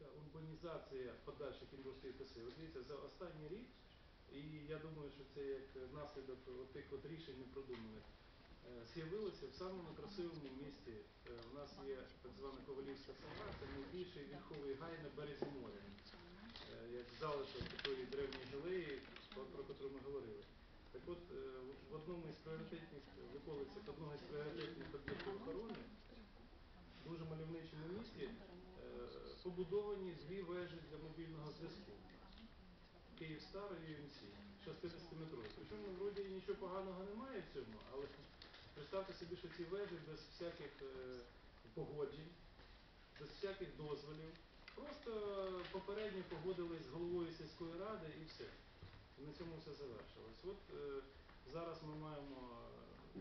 така урбанізація подальших індустрій. От дивіться, за останній рік, і я думаю, що це як наслідок тих от рішень непродуманих, е, з'явилося в самому красивому місті. Е, У нас є так звана Ковалівська сама, це найбільший вільховий гай на березі моря. Е, Як залишок такої древньої галеї, про яку ми говорили. Так от, в одному із пріоритетних виконується одного із пріоритетних об'єктів охорони дуже мальовничому місті побудовані дві вежі для мобільного зв'язку. Київстар і UMC, 60 метрів. Причому вроді нічого поганого немає в цьому, але представте собі, що ці вежі без всяких е, погоджень, без всяких дозволів, просто попередньо погодились з головою сільської ради і все. І на цьому все завершилось. От е, зараз ми маємо е,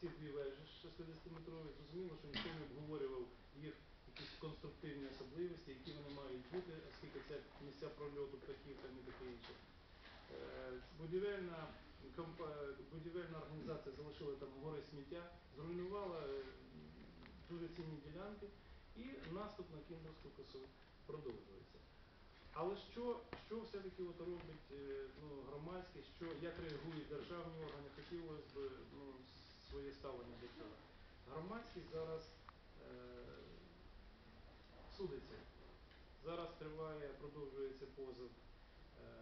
ці дві вежі 60-метрові. Зрозуміло, що ніхто не обговорював їх якісь конструктивні особливості, які вони мають бути, оскільки це місця прольоту птахів там і таке інше. Е, Будівельна, будівельна організація залишила там гори сміття, зруйнувала е, дуже цінні ділянки, і наступ на Кімбурську косу продовжується. Але що, що все-таки робить е, ну, громадськість, що, як реагують державні органи, хотілося б ну, своє ставлення до цього. Громадськість зараз е, судиться. Триває, продовжується позов е,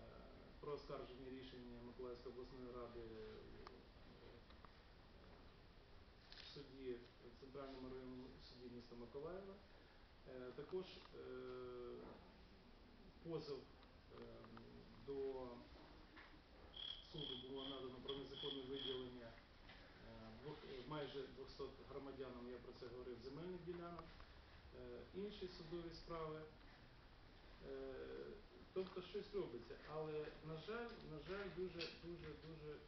про оскарження рішення Миколаївської обласної ради е, в суді в Центральному районному суді міста Миколаєва. Е, Також позов до суду було надано про незаконне виділення майже 200 громадянам, я про це говорив, земельних ділянок, інші судові справи. Е, Тобто щось робиться, але на жаль, на жаль, дуже, дуже, дуже е,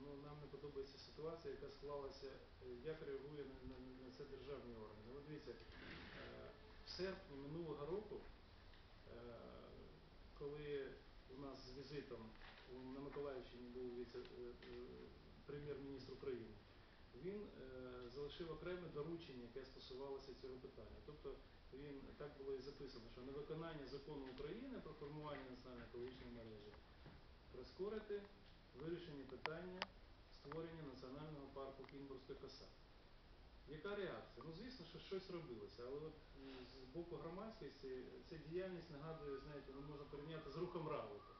ну, нам не подобається ситуація, яка склалася, е, як реагує на, на, на це державні органи. От дивіться, в серпні минулого року, коли у нас з візитом на Миколаївщині був віце, е, е, прем'єр-міністр України, він е, залишив окреме доручення, яке стосувалося цього питання. Тобто він так було і записано, що на виконання закону України про формування національної екологічної мережі прискорити вирішення питання створення національного парку Кінбурська коса. Яка реакція? Ну, звісно, що щось робилося, але от з боку громадськості ця діяльність нагадує, знаєте, ну, можна порівняти з рухом равлика.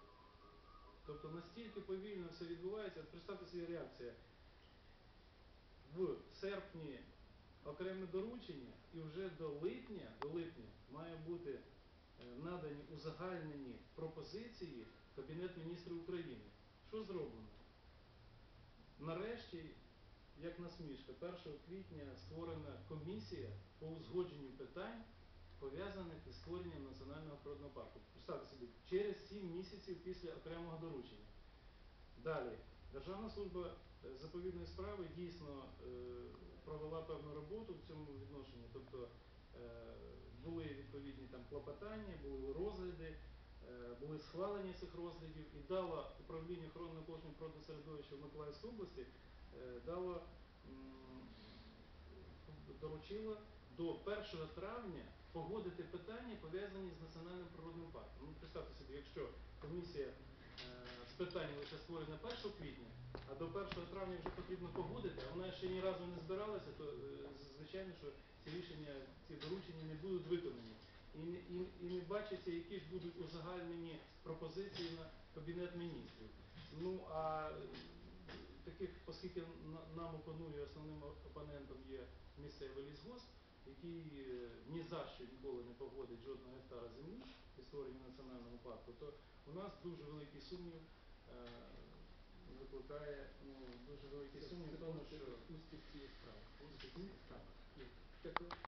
Тобто настільки повільно все відбувається, представте собі реакція в серпні окреме доручення і вже до липня, до липня має бути е, надані узагальнені пропозиції Кабінет міністрів України. Що зроблено? Нарешті, як насмішка, 1 квітня створена комісія по узгодженню питань, пов'язаних із створенням національного природного парку. Представте собі, через 7 місяців після окремого доручення. Далі, Державна служба заповідної справи дійсно е, провела певну роботу в цьому відношенні, тобто е, були відповідні там клопотання, були розгляди, е, були схвалення цих розглядів і дало управління охорони навколишнього природного середовища в Миколаївській області, дало доручило до 1 травня погодити питання, пов'язані з національним природним парком. Ну, представте собі, якщо комісія з питань лише створена 1 квітня, а до 1 травня вже потрібно погодити, а вона ще ні разу не збиралася, то е, звичайно, що ці рішення, ці доручення не будуть виконані. І, і, і не бачиться, які ж будуть узагальнені пропозиції на Кабінет міністрів. Ну а е, таких, оскільки нам опанує основним опонентом є місцевий лісгосп, який е, ні за що ніколи не погодить жодного гектара землі і створення національного парку, то у нас дуже великий сумнів викликає ну, дуже великі сумніви в тому, що успіх цієї справи. Успіх цієї справи. Дякую.